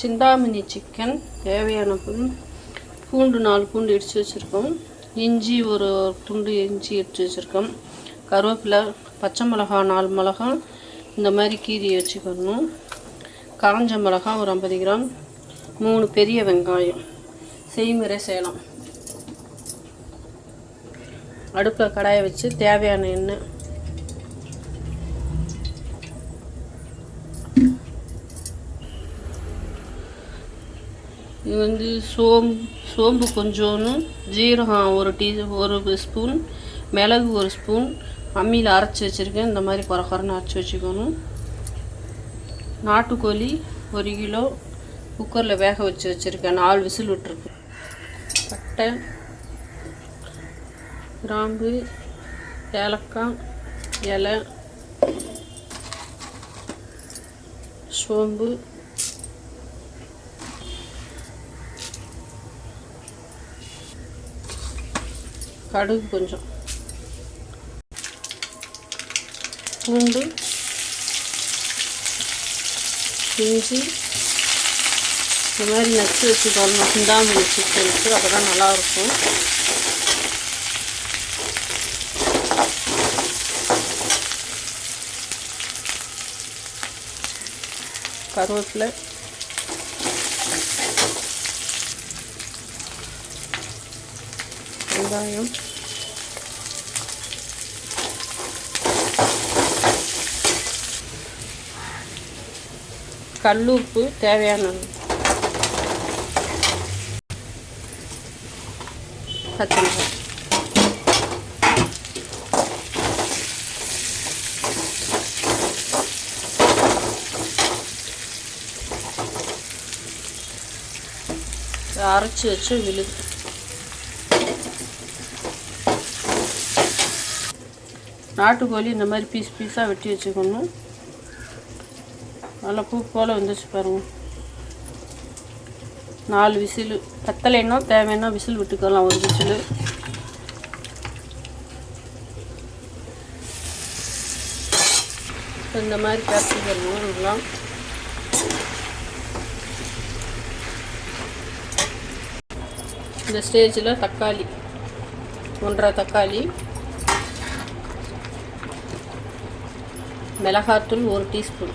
Chintamani chicken தேவையான பொருள் பூண்டு நாலு பூண்டு இடித்து வச்சுருக்கோம். இஞ்சி ஒரு துண்டு இஞ்சி எடுத்து வச்சுருக்கோம். கருவேப்பிலை பச்சை மிளகா நாலு மிளகா இந்த மாதிரி கீரி வச்சுக்கணும். காஞ்ச மிளகா ஒரு ஐம்பது கிராம் மூணு பெரிய வெங்காயம். செய்முறை செய்யலாம். அடுப்பில் கடாயை வச்சு தேவையான எண்ணெய் இது வந்து சோம்பு சோம்பு கொஞ்சோன்னு ஜீரகம் ஒரு டீ ஒரு ஸ்பூன் மிளகு ஒரு ஸ்பூன் அம்மியில் அரைச்சி வச்சுருக்கேன். இந்த மாதிரி குறக்குறன்னு அரைச்சி வச்சுக்கணும். நாட்டுக்கோழி ஒரு கிலோ குக்கரில் வேக வச்சு வச்சுருக்கேன். நாலு விசில் விட்டுருக்கு. பட்டை கிராம்பு ஏலக்காய் இலை சோம்பு கடுகு கொஞ்சம். பூண்டு இஞ்சி இந்த மாதிரி நச்சு வச்சுக்கணும் சிந்தாமணி சிக்கனுக்கு அப்போ தான் நல்லாயிருக்கும் கருவேப்பிலை. வெங்காயம் கல் உப்பு தேவையான பச்சை மிளகாய் அரைச்சி வச்சு விழுது நாட்டுக்கோழி இந்த மாதிரி பீஸ் பீஸாக வெட்டி வச்சுக்கணும். நல்லா பூ போல் வந்துச்சு பாருங்க. நாலு விசில். பத்தலைன்னா தேவைன்னா விசில் விட்டுக்கலாம் ஒரு விசில். இந்த மாதிரி கேப்சிகம் விடலாம் இந்த ஸ்டேஜில் தக்காளி ஒன்றரை தக்காளி. மிளகாத்தூள் ஒரு டீஸ்பூன்.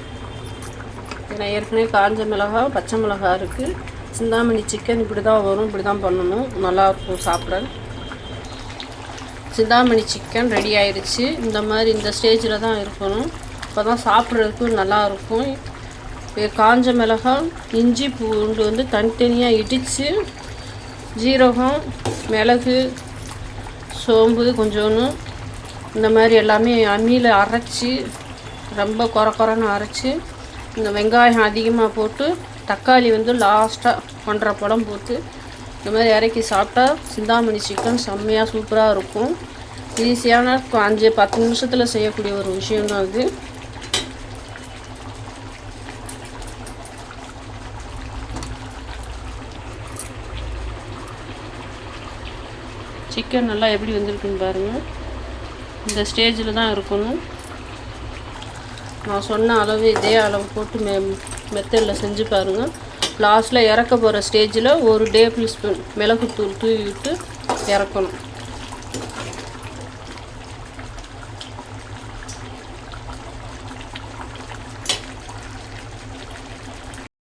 ஏன்னா ஏற்கனவே காஞ்ச மிளகா பச்சை மிளகா இருக்குது சிந்தாமணி சிக்கன் இப்படி தான் வரும் இப்படி தான் பண்ணணும் நல்லாயிருக்கும் சாப்பிட. சிந்தாமணி சிக்கன் ரெடி ஆயிடுச்சு இந்த மாதிரி இந்த ஸ்டேஜில் தான் இருக்கணும். அப்போ தான் சாப்பிட்றதுக்கு நல்லாயிருக்கும் காஞ்ச மிளகா இஞ்சி பூண்டு வந்து தனித்தனியாக இடித்து ஜீரகம் மிளகு சோம்பு கொஞ்சோன்னு இந்த மாதிரி எல்லாமே அம்மியில் அரைச்சி ரொம்ப குறை குறைன்னு அரைச்சி இந்த வெங்காயம் அதிகமாக போட்டு தக்காளி வந்து லாஸ்ட்டாக ஒன்றரை பழம் போட்டு இந்த மாதிரி இறக்கி சாப்பிட்டா சிந்தாமணி சிக்கன் செம்மையாக சூப்பராக இருக்கும். ஈஸியான அஞ்சு பத்து நிமிஷத்தில் செய்யக்கூடிய ஒரு விஷயம்தான் அது சிக்கன் நல்லா எப்படி வந்திருக்குன்னு பாருங்கள் இந்த ஸ்டேஜில் தான் இருக்கணும். நான் சொன்ன அளவு இதே அளவு போட்டு மெ மெத்தடில் செஞ்சு பாருங்கள் லாஸ்ட்டில் இறக்க போகிற ஸ்டேஜில் ஒரு டேபிள் ஸ்பூன் மிளகுத்தூள் தூவி விட்டு இறக்கணும்.